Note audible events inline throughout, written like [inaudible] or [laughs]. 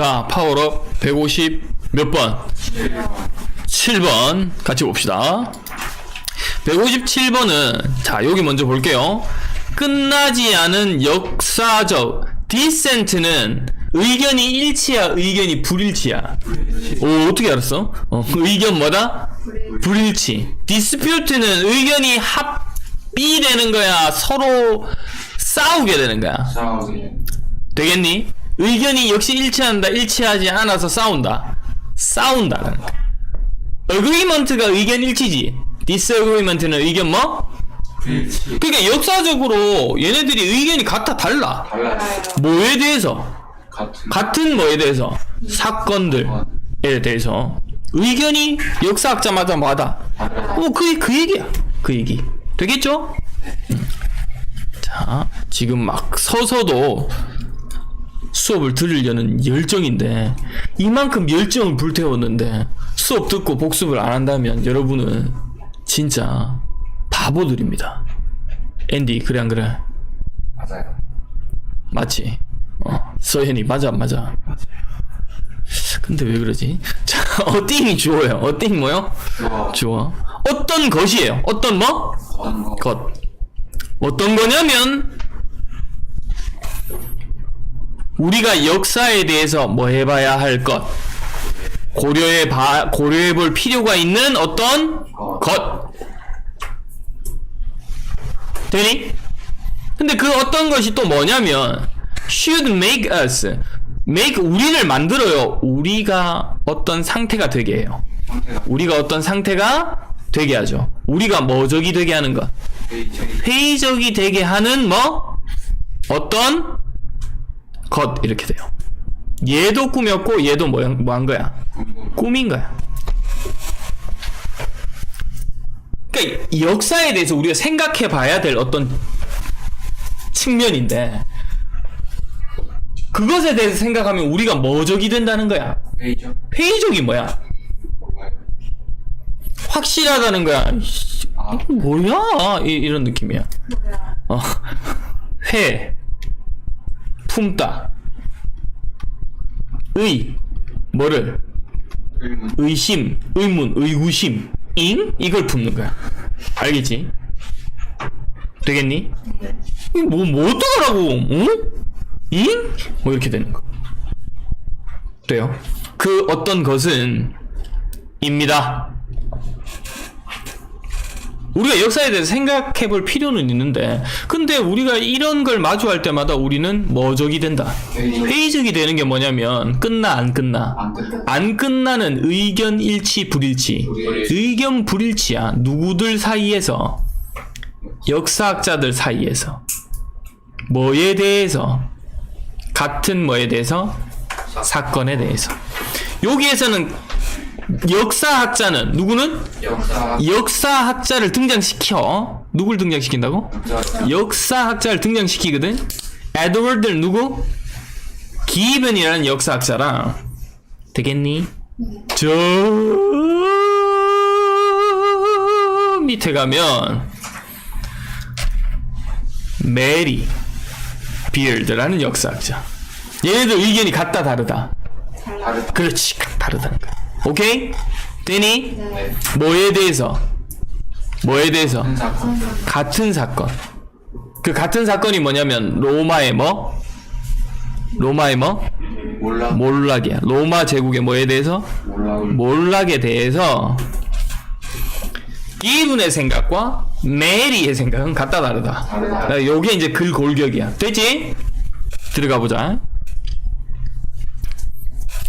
자, 파워업 150 몇 번? 7번 같이 봅시다. 157번은 자, 여기 먼저 볼게요. 끝나지 않은 역사적 디센트는 의견이 일치야, 의견이 불일치야. 오, 어떻게 알았어? 어, 의견 뭐다? 불일치. 디스퓨트는 의견이 합비되는 거야, 서로 싸우게 되는 거야. 싸우게 되겠니? 의견이 역시 일치한다, 일치하지 않아서 싸운다. 싸운다라는 거. agreement가 의견 일치지. disagreement는 의견 뭐? 불일치 그러니까 역사적으로 얘네들이 의견이 같아 달라. 달라요 뭐에 대해서? 같은 같은 뭐에 대해서? 사건들에 대해서. 의견이 역사학자마다 뭐하다? 뭐, 그, 그 얘기야. 그 얘기. 되겠죠? 음. 자, 지금 막 서서도 수업을 들으려는 열정인데, 이만큼 열정을 불태웠는데, 수업 듣고 복습을 안 한다면 여러분은 진짜 바보들입니다. 앤디, 그래, 안 그래? 맞아요 맞지? 어, 서현이, 맞아, 안 맞아? 근데 왜 그러지? 자, 어띵이 주어요. 어띵 뭐요? 그거 주어. 어떤 것이에요. 어떤 뭐? 어떤 거 것. 어떤 거냐면 우리가 역사에 대해서 뭐 해봐야 할 것. 고려해 봐 고려해 볼 필요가 있는 어떤 것. 되니? 근데 그 어떤 것이 또 뭐냐면 should make us make 우리를 만들어요. 우리가 어떤 상태가 되게 해요. 우리가 어떤 상태가 되게 하죠. 우리가 뭐적이 되게 하는 것. 회의적이 되게 하는 뭐 어떤 것 이렇게 돼요. 얘도 꾸몄고 얘도 뭐, 뭐한 거야? 꿈인 거야. 그러니까 역사에 대해서 우리가 생각해 봐야 될 어떤 측면인데 그것에 대해서 생각하면 우리가 뭐적이 된다는 거야. 회의적 회의적이 뭐야? 확실하다는 거야. 아 뭐야? 이, 이런 느낌이야. 어. [laughs] 회, 품다, 의, 뭐를? 의심, 의문, 의구심, 잉? 이걸 품는 거야. 알겠지? 되겠니? 이거 뭐, 뭐 어떡하라고, 응? 잉? 뭐 이렇게 되는 거. 돼요? 그 어떤 것은, 입니다. 우리가 역사에 대해서 생각해 볼 필요는 있는데, 근데 우리가 이런 걸 마주할 때마다 우리는 뭐적이 된다. 회의적 회의적이 되는 게 뭐냐면, 끝나, 안 끝나? 안 끝나 안 끝나는 의견 일치 불일치. 의견 불일치야 누구들 사이에서 역사학자들 사이에서 뭐에 대해서 같은 뭐에 대해서 사건에 대해서 여기에서는 역사학자는 누구는? 역사 역사학자를 등장시켜. 누굴 등장시킨다고? 역사 역사학자를 등장시키거든. 에드워드 누구? 기벤이라는 역사학자랑 되겠니? 저 밑에 가면 메리 비얼드라는 역사학자. 얘네들 의견이 같다 다르다. 다른 그렇지 다르다는 거야 오케이? 되니? 네 뭐에 대해서 뭐에 대해서 같은 사건. 그 같은 사건이 뭐냐면 로마의 뭐? 로마의 뭐? 몰라 몰락이야. 로마 제국의 뭐에 대해서? 몰라 몰락에 대해서 이분의 생각과 메리의 생각은 같다 다르다. 다르다. 요게 이제 글 골격이야. 됐지? 들어가 보자.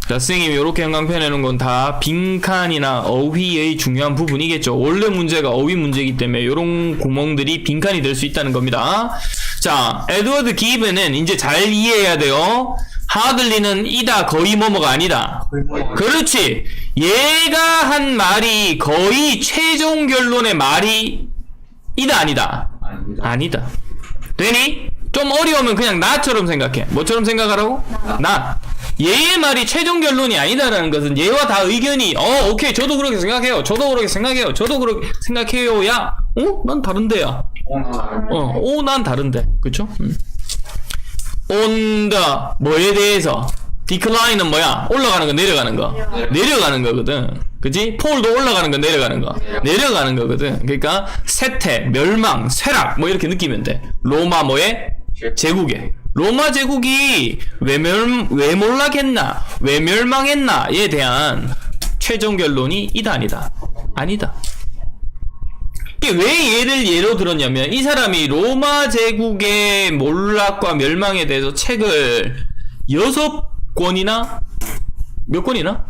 자, 선생님이 이렇게 형광펜 해놓은 건 다 빈칸이나 어휘의 중요한 부분이겠죠. 원래 문제가 어휘 문제이기 때문에 이런 구멍들이 빈칸이 될 수 있다는 겁니다. 자, 에드워드 기브는 이제 잘 이해해야 돼요. 하들리는 이다 거의 뭐뭐가 아니다. 그렇지. 얘가 한 말이 거의 최종 결론의 말이 이다 아니다. 아닙니다 아니다. 되니? 좀 어려우면 그냥 나처럼 생각해. 뭐처럼 생각하라고? 나. 얘의 말이 최종 결론이 아니다라는 것은 얘와 다 의견이 어 오케이 저도 그렇게 생각해요. 저도 그렇게 생각해요. 저도 그렇게 생각해요 야. 어? 난 다른데야. 오늘 어, 오, 난 다른데. 그쵸? 음. 온다. 뭐에 대해서? decline은 뭐야? 올라가는 거, 내려가는 거. 내려가는 거거든. 그지? 폴도 올라가는 거, 내려가는 거. 내려가는 거거든. 그러니까 세태, 멸망, 쇠락 뭐 이렇게 느끼면 돼. 로마 뭐에? 제국에. 로마 제국이 왜, 멸, 왜 몰락했나? 왜 멸망했나에 대한 최종 결론이 이다 아니다. 아니다. 왜 얘를 예로 들었냐면 이 사람이 로마 제국의 몰락과 멸망에 대해서 책을 여섯 권이나 몇 권이나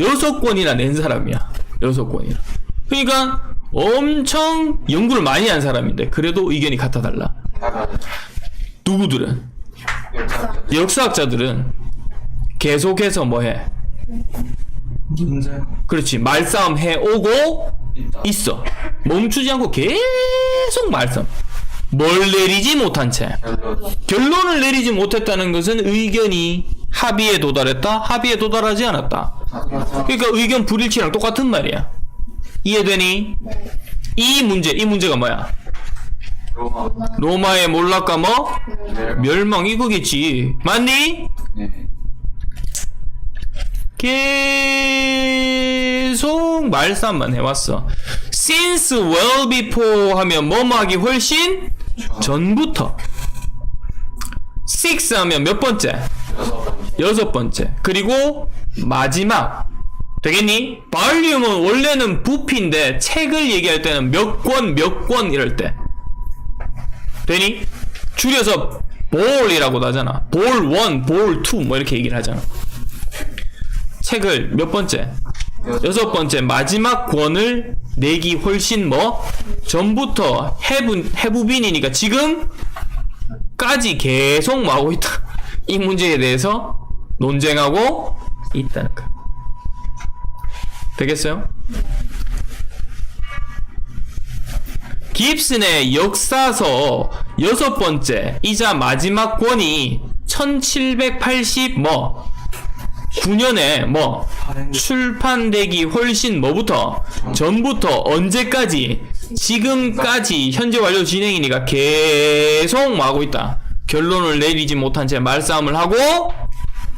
여섯. 권이나 낸 사람이야 여섯 권이나 그러니까 엄청 연구를 많이 한 사람인데 그래도 의견이 같아 달라. 누구들은 역사학자. 역사학자들은 계속해서 뭐해? 문제. 그렇지. 말싸움 해 오고. 있어. 멈추지 않고 계속 말싸움. 뭘 내리지 못한 채. 결론. 결론을 내리지 못했다는 것은 의견이 합의에 도달했다 합의에 도달하지 않았다. 그러니까 의견 불일치랑 똑같은 말이야. 이해되니? 이 문제 이 문제가 뭐야 로마. 로마의 몰락과 뭐 네. 멸망 이거겠지 맞니 네. 계속 말싸움만 해왔어 since well before 하면 뭐뭐 하기 훨씬 전부터 six 하면 몇 번째 여섯 번째. 그리고 마지막. 되겠니? 발륨은 원래는 부피인데 책을 얘기할 때는 몇 권, 몇 권 이럴 때. 되니? 줄여서 볼이라고도 하잖아. 볼 1, 볼 2, 뭐 이렇게 얘기를 하잖아. 책을 몇 번째? 여섯 번째 마지막 권을 내기 훨씬 뭐 전부터 해부 해부빈이니까 지금까지 계속 뭐 하고 있다. [laughs] 이 문제에 대해서 논쟁하고 있다는 거. 되겠어요? 깁슨의 역사서 여섯 번째 이자 마지막 권이 1780 뭐 9년에 뭐 출판되기 훨씬 뭐부터 전부터 언제까지 지금까지 현재 완료 진행이니까 계속 뭐 하고 있다. 결론을 내리지 못한 채 말싸움을 하고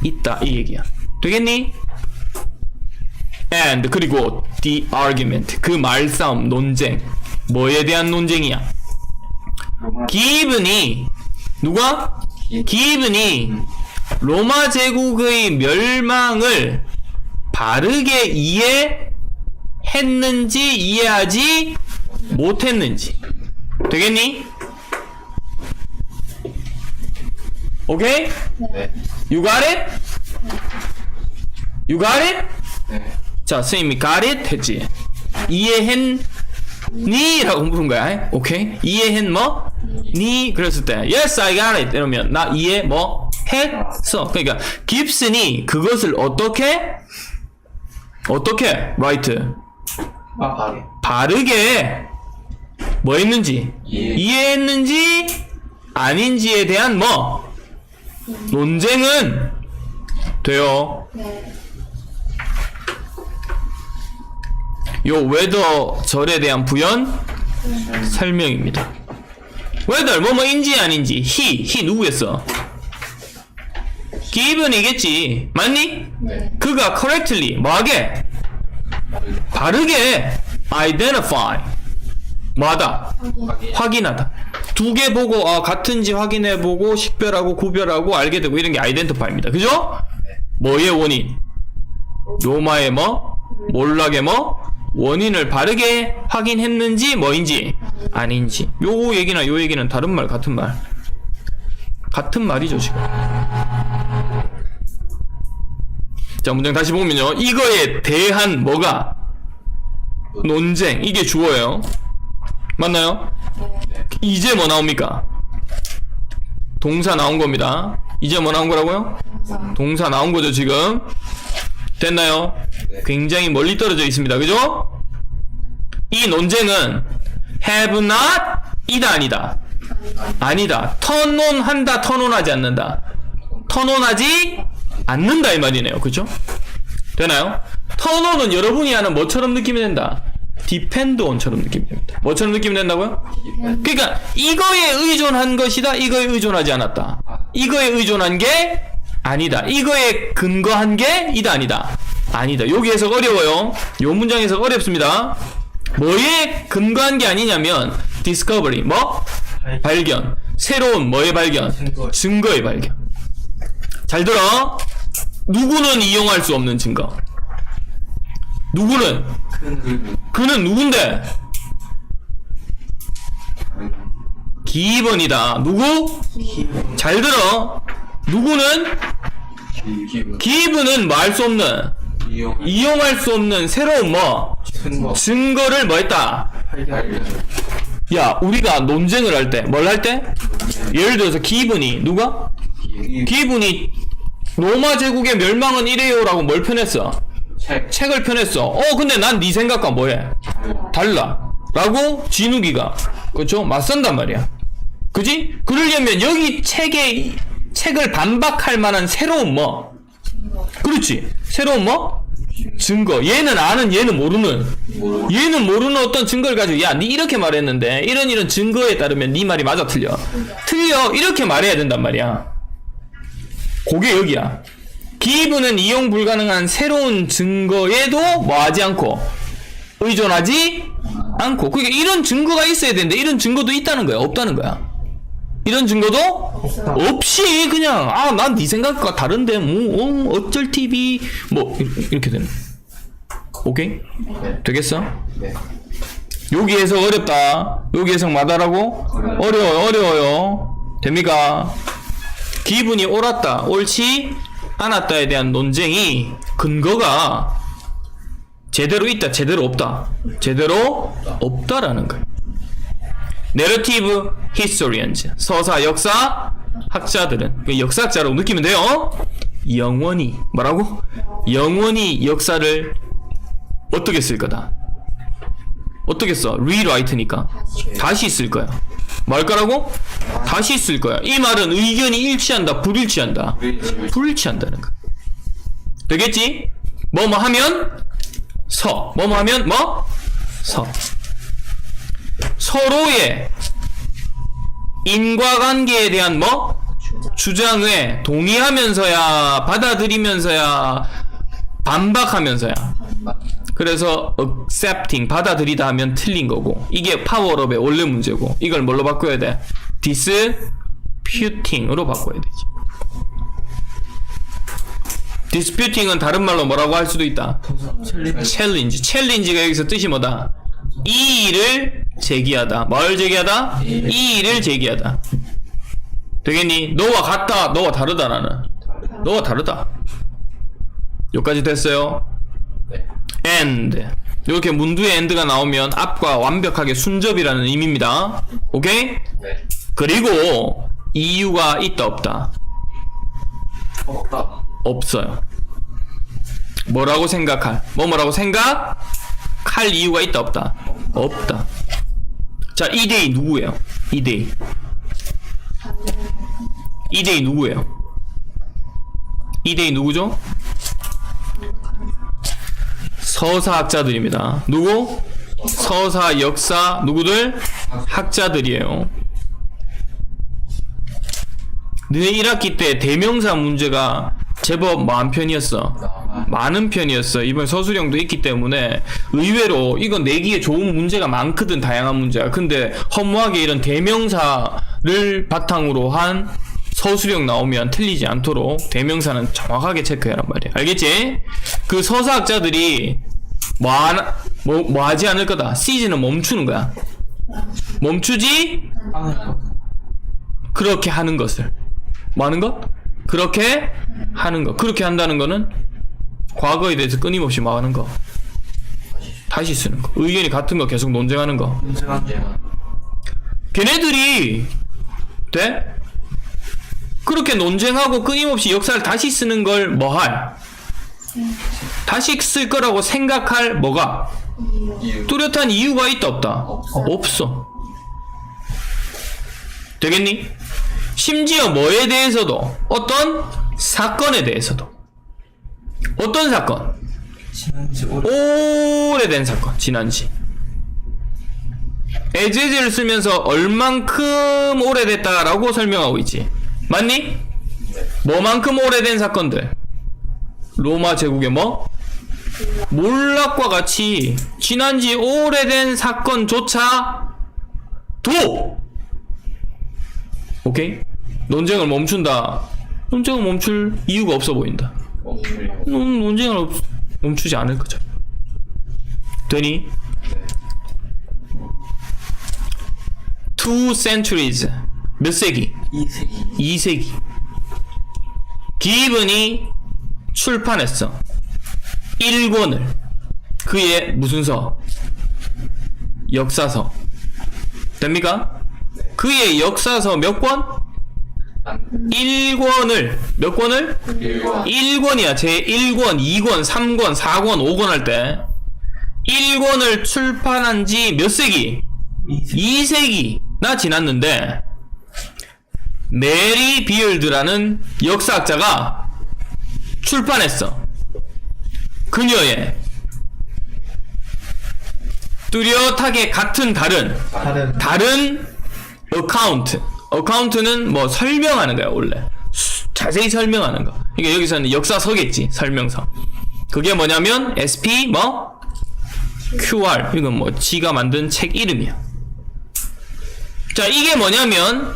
있다. 이 얘기야. 되겠니? and 그리고 the argument. 그 말싸움 논쟁 뭐에 대한 논쟁이야. 기브니 누가? 기브니 로마 제국의 멸망을 바르게 이해했는지 이해하지 못했는지 되겠니? 오케이? 네. You got it? You got it? 네. 자, 선생님이 got it 했지. 이해했 니? 라고 물은 거야. 오케이? 이해했 뭐? 니? 그랬을 때 Yes, I got it. 이러면 나 이해 뭐? 했어. 그러니까 깁슨이 그것을 어떻게? 어떻게? right. 아. 바르게 뭐 했는지 이해. 이해 했는지 아닌지에 대한 뭐 논쟁은 돼요. 요 웨더 절에 대한 부연 설명입니다. 웨더 뭐뭐인지 아닌지 he he 누구였어? given이겠지 맞니? 네. 그가 correctly 뭐하게 바르게 identify 뭐하다 확인. 확인하다 두 개 보고 아, 같은지 확인해보고 식별하고 구별하고 알게 되고 이런 게 아이덴티파입니다 그죠? 뭐의 원인 로마의 뭐 몰락의 뭐 원인을 바르게 확인했는지 뭐인지 아닌지. 요 얘기나 요 얘기는 다른 말 같은 말. 같은 말이죠 지금. 자 문장 다시 보면요. 이거에 대한 뭐가? 논쟁. 이게 주어예요. 맞나요? 이제 뭐 나옵니까? 동사 나온 겁니다. 이제 뭐 나온 거라고요? 동사 나온 거죠 지금 됐나요? 네. 굉장히 멀리 떨어져 있습니다 그죠? 이 논쟁은 have not 이다 아니다 아니다 on 한다 on 하지 않는다 on 하지 않는다 이 말이네요 그죠? 되나요? on은 여러분이 아는 뭐처럼 느낌이 된다 depend on처럼 느낌이 됩니다 뭐처럼 느낌이 된다고요? 그러니까 이거에 의존한 것이다 이거에 의존하지 않았다 이거에 의존한 게 아니다. 이거에 근거한 게 이다 아니다. 아니다. 여기 해석 어려워요. 요 문장 해석 어렵습니다. 뭐에 근거한 게 아니냐면 discovery 뭐 발견. 새로운 뭐의 발견? 증거. 증거의 발견. 잘 들어. 누구는 이용할 수 없는 증거. 누구는. 그는 누군데? 기본이다. 누구? 기분. 잘 들어. 누구는 기분. 기브는 뭐 할 수 없는 이용. 이용 할 수 없는 새로운 뭐 증거. 증거 를 뭐 했다. 야 우리가 논쟁을 할 때 뭘 할 때? 예를 들어서 기분이 누가? 기. 기분이 로마 제국의 멸망은 이래요라고 뭘 펴냈어? 책. 책을 펴냈어. 어 근데 난 네 생각과 뭐해? 달라. 라고 진욱이가 그렇죠? 맞선단 말이야. 그지? 그러려면 여기 책에 이- 책을 반박할 만한 새로운 뭐? 그렇지. 새로운 뭐? 증거. 얘는 아는 얘는 모르는. 모르. 얘는 모르는 어떤 증거를 가지고 야, 니 이렇게 말했는데 이런 이런 증거에 따르면 네 말이 맞아 틀려. 틀려. 이렇게 말해야 된단 말이야. 그게 여기야. 기브는 이용 불가능한 새로운 증거에도 뭐 하지 않고 의존하지 않고 그러니까 이런 증거가 있어야 되는데 이런 증거도 있다는 거야 없다는 거야 이런 증거도 없이 그냥 아 난 네 생각과 다른데 뭐 어, 어쩔 TV 뭐 이렇게 되는 오케이? 네. 되겠어? 네. 여기 해석 어렵다. 여기 해석 맞아라고? 어려워요 어려워요. 됩니까? 기분이 옳았다. 옳지 않았다에 대한 논쟁이 근거가 제대로 있다 제대로 없다. 제대로 없다라는 거예요 내러티브 히스토리언즈 서사 역사 학자들은. 그 역사학자라고 느끼면 돼요. 영원히. 뭐라고? 영원히 역사를 어떻게 쓸 거다. 어떻게 써? Rewrite니까. 다시 쓸 거야. 말 거라고? 다시 쓸 거야. 이 말은 의견이 일치한다 불일치한다. 불일치한다는 거. 되겠지? 뭐뭐 하면 서. 뭐뭐 하면 뭐? 서 서로의 인과관계에 대한 뭐 주장에 동의하면서야 받아들이면서야 반박하면서야. 그래서 accepting 받아들이다 하면 틀린 거고. 이게 파워업의 원래 문제고. 이걸 뭘로 바꿔야 돼? disputing으로 바꿔야 되지. disputing은 다른 말로 뭐라고 할 수도 있다? 챌린지 챌린지가 여기서 뜻이 뭐다? 이 일을 제기하다 뭘 제기하다? 이 일을 제기하다 되겠니? 너와 같다 너와 다르다 나는 너와 다르다 여기까지 됐어요? 네. and 이렇게 문두에 end가 나오면 앞과 완벽하게 순접이라는 의미입니다 오케이? 네. 그리고 이유가 있다 없다 없다. 없어요 뭐라고 생각할 뭐 뭐라고 생각할 이유가 있다 없다 없다 자 2대2 누구예요? 2대2 2대2 누구예요? 2대2 누구죠? 서사학자들입니다. 누구? 서사 역사 누구들? 학자들이에요. 너네 1학기 때 대명사 문제가 제법 많은 편이었어. 많은 편이었어. 이번 서술형도 있기 때문에 의외로 이건 내기에 좋은 문제가 많거든 다양한 문제가. 근데 허무하게 이런 대명사를 바탕으로 한 서술형 나오면 틀리지 않도록 대명사는 정확하게 체크해란 말이야. 알겠지? 그 서사학자들이 뭐, 안, 뭐, 뭐 하지 않을 거다. 시즌은 멈추는 거야. 멈추지. 그렇게 하는 것을 뭐 하는 것? 그렇게 하는 것 그렇게 한다는 거는 과거에 대해서 끊임없이 뭐 하는 거 다시 쓰는 거 의견이 같은 거 계속 논쟁하는 거. 걔네들이 돼? 그렇게 논쟁하고 끊임없이 역사를 다시 쓰는 걸 뭐 할? 다시 쓸 거라고 생각할 뭐가? 뚜렷한 이유가 있다 없다? 없어. 없어. 되겠니? 심지어 뭐에 대해서도 어떤 사건에 대해서도 어떤 사건? 지난지 오래. 오래된 사건 지난지 에즈에즈를 쓰면서 얼만큼 오래됐다라고 설명하고 있지 맞니? 네. 뭐만큼 오래된 사건들? 로마 제국의 뭐? 몰락과 같이 지난 지 오래된 사건조차 도! 오케이? 논쟁을 멈춘다. 논쟁을 멈출 이유가 없어 보인다. 논, 논쟁을 없- 멈추지 않을 거죠. 되니? 네. Two centuries. 몇 세기? 2세기. 2세기. 기브니 출판했어. 1권을. 그의 무슨 서? 역사서. 됩니까? 그의 역사서 몇 권? 안. 1권을. 몇 권을? 1과. 1권이야. 제 1권, 2권, 3권, 4권, 5권 할 때. 1권을 출판한 지몇 세기? 2세기. 2세기 나 지났는데 메리 비얼드라는 역사학자가 출판했어. 그녀의 뚜렷하게 같은 다른 다른. 다른 어카운트. 어카운트는 뭐 설명하는 거야, 원래. 수- 자세히 설명하는 거. 그러니까 여기서는 역사서겠지, 설명서. 그게 뭐냐면 SP 뭐 QR 이건 뭐 지가 만든 책 이름이야. 자, 이게 뭐냐면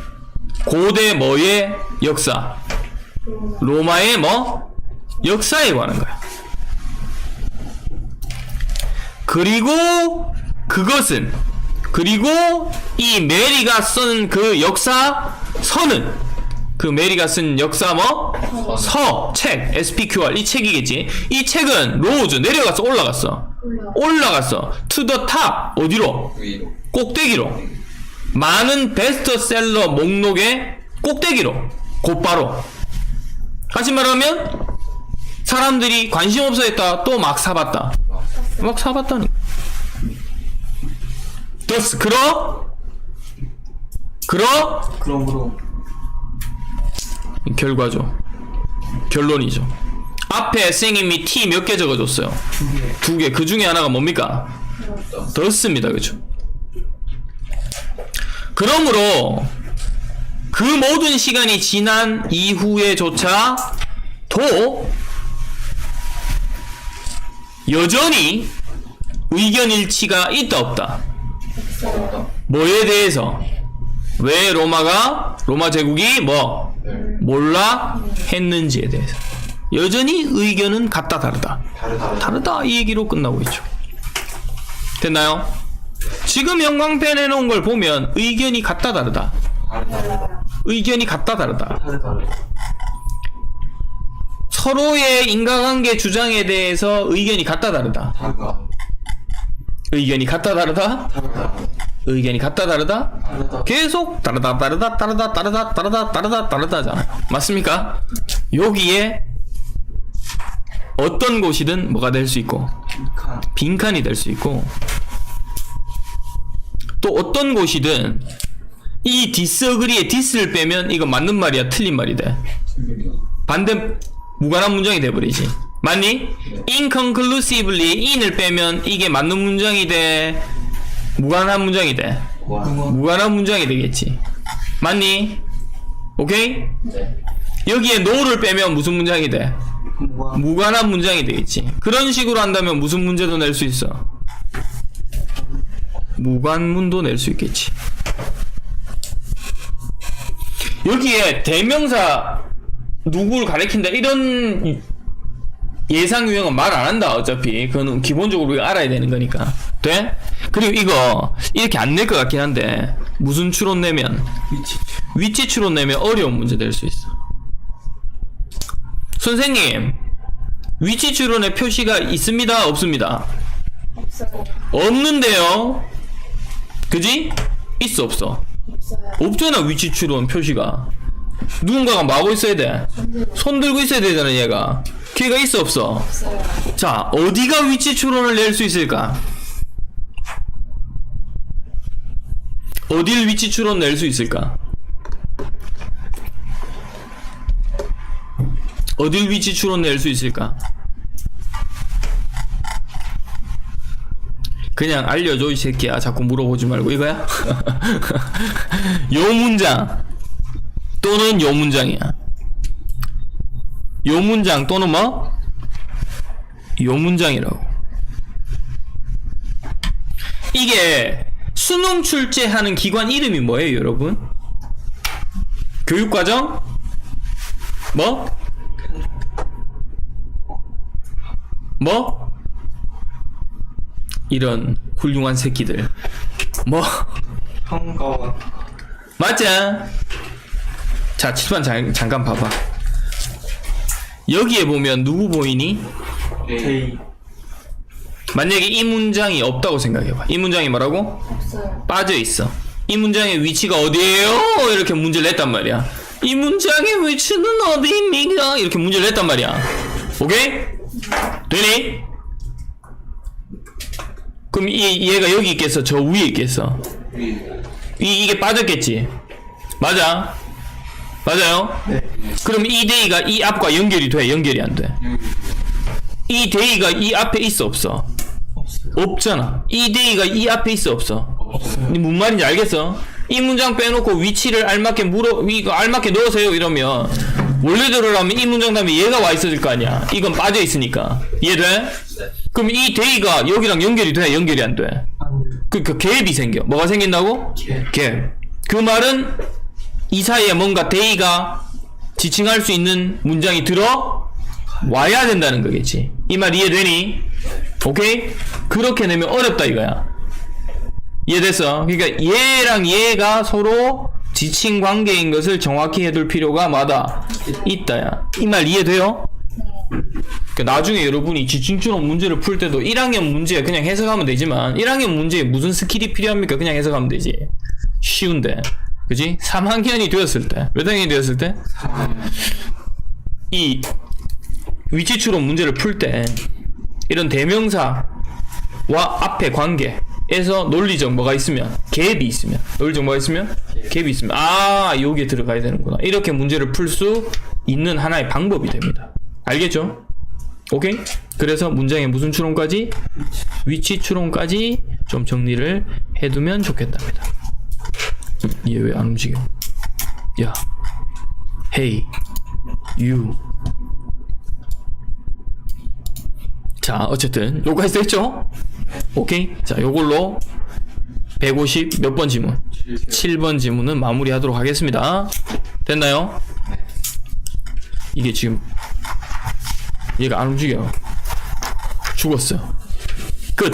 고대 뭐의 역사? 로마의 뭐 역사에 관한 거야. 그리고 그것은 그리고 이 메리가 쓴 그 역사 서는 그 메리가 쓴 역사 뭐 서 책 SPQR 이 책이겠지. 이 책은 로즈 내려가서 올라갔어. 올라갔어. 투더탑 어디로? 꼭대기로. 많은 베스트셀러 목록의 꼭대기로. 곧바로. 다시 말하면 사람들이 관심 없어 했다 또 막 사봤다. 막 사봤다니. 더스 그러 그러 그러므로 결과죠. 결론이죠. 앞에 선생님이 T 몇 개 적어줬어요. 두 개. 그 중에 하나가 뭡니까? 더스입니다. 그죠? 그러므로 그 모든 시간이 지난 이후에조차 도 여전히 의견 일치가 있다 없다. 뭐에 대해서 왜 로마가 로마 제국이 뭐 네. 몰라 했는지에 대해서 여전히 의견은 같다 다르다 다르다. 다르다 이 얘기로 끝나고 있죠 됐나요? 지금 형광펜 해놓은 걸 보면 의견이 같다 다르다. 의견이 같다 다르다. 서로의 인과관계 주장에 대해서 의견이 같다 다르다 다르다. 의견이 같다 다르다 다르다. 의견이 같다 다르다 다르다. 계속 다르다 다르다 다르다 다르다 다르다 다르다 다르다잖아요. 맞습니까? 여기에 어떤 곳이든 뭐가 될 수 있고 빈칸. 빈칸이 될 수 있고 또 어떤 곳이든 이 디스어그리에 디스를 빼면 이거 맞는 말이야 틀린 말이 돼. 반대 무관한 문장이 돼버리지. 맞니? inconclusively in을 빼면 이게 맞는 문장이 돼. 무관한 문장이 돼. 와. 무관한 문장이 되겠지. 맞니? 오케이? 네. 여기에 no를 빼면 무슨 문장이 돼? 무관. 무관한 문장이 되겠지. 그런 식으로 한다면 무슨 문제도 낼 수 있어? 무관문도 낼 수 있겠지. 여기에 대명사 누구를 가리킨다 이런 예상 유형은 말 안 한다 어차피 그거는 기본적으로 우리가 알아야 되는 거니까 돼? 그리고 이거 이렇게 안 낼 것 같긴 한데 무슨 추론 내면 위치. 위치 추론 내면 어려운 문제 될 수 있어. 선생님, 위치 추론의 표시가 있습니다, 없습니다? 없어요. 없는데요. 그지? 있어, 없어? 없어요. 없잖아, 위치 추론 표시가. 누군가가 마고 있어야 돼. 손 들고 있어야 되잖아, 얘가. 걔가 있어, 없어? 없어요. 자, 어디가 위치 추론을 낼 수 있을까? 어딜 위치 추론 낼 수 있을까? 어딜 위치 추론 낼 수 있을까? 그냥 알려줘 이 새끼야 자꾸 물어보지 말고 이거야? [laughs] 요 문장 또는 요 문장이야 요 문장 또는 뭐? 요 문장이라고. 이게 수능 출제하는 기관 이름이 뭐예요, 여러분? 교육과정? 뭐? 뭐? 이런 훌륭한 새끼들. 뭐? 평가원 맞자. 자, 칠판 잠, 잠깐 봐봐. 여기에 보면 누구 보이니? 데이 만약에 이 문장이 없다고 생각해봐. 이 문장이 뭐라고? 없어요 빠져 있어. 이 문장의 위치가 어디예요? 이렇게 문제를 냈단 말이야. 이 문장의 위치는 어디입니까? 이렇게 문제를 냈단 말이야. 오케이? 되니? 그럼 이 얘가 여기 있겠어? 저 위에 있겠어? 이 이게 빠졌겠지? 맞아? 맞아요? 네 그럼 이 데이가 이 앞과 연결이 돼? 연결이 안 돼? 이 데이가 이 앞에 있어 없어? 없어요 없잖아. 이 데이가 이 앞에 있어 없어? 네, 뭔 말인지 알겠어? 이 문장 빼놓고 위치를 알맞게 물어 이거 알맞게 넣으세요 이러면 원래대로라면 이 문장 다음에 얘가 와 있어질 거 아니야. 이건 빠져 있으니까 이해돼? 그럼 이 데이가 여기랑 연결이 돼? 연결이 안 돼? 안돼요 그, 그 갭이 생겨. 뭐가 생긴다고? 갭. 갭. 그 말은 이 사이에 뭔가 데이가 지칭할 수 있는 문장이 들어 와야 된다는 거겠지. 이 말 이해되니? 오케이? 그렇게 내면 어렵다 이거야. 이해됐어? 그러니까 얘랑 얘가 서로 지칭 관계인 것을 정확히 해둘 필요가 마다 있다야. 이 말 이해돼요? 그러니까 나중에 여러분이 지칭처럼 문제를 풀 때도 1학년 문제 그냥 해석하면 되지만 1학년 문제에 무슨 스킬이 필요합니까? 그냥 해석하면 되지. 쉬운데. 그지? 3학년이 되었을 때. 몇 학년이 되었을 때? 이 위치추론 문제를 풀 때 이런 대명사와 앞에 관계에서 논리적 뭐가 있으면 갭이 있으면 논리적 뭐가 있으면 갭이 있으면 아 여기에 들어가야 되는구나 이렇게 문제를 풀 수 있는 하나의 방법이 됩니다 알겠죠? 오케이? 그래서 문장의 무슨 추론까지? 위치 추론까지 좀 정리를 해두면 좋겠답니다 얘 왜 안 움직여? 야. Hey You 자 어쨌든 요거까지 됐죠? 오케이? 자 요걸로 150 몇 번 지문? 7번 지문은 마무리하도록 하겠습니다. 됐나요? 이게 지금 얘가 안 움직여. 죽었어. 끝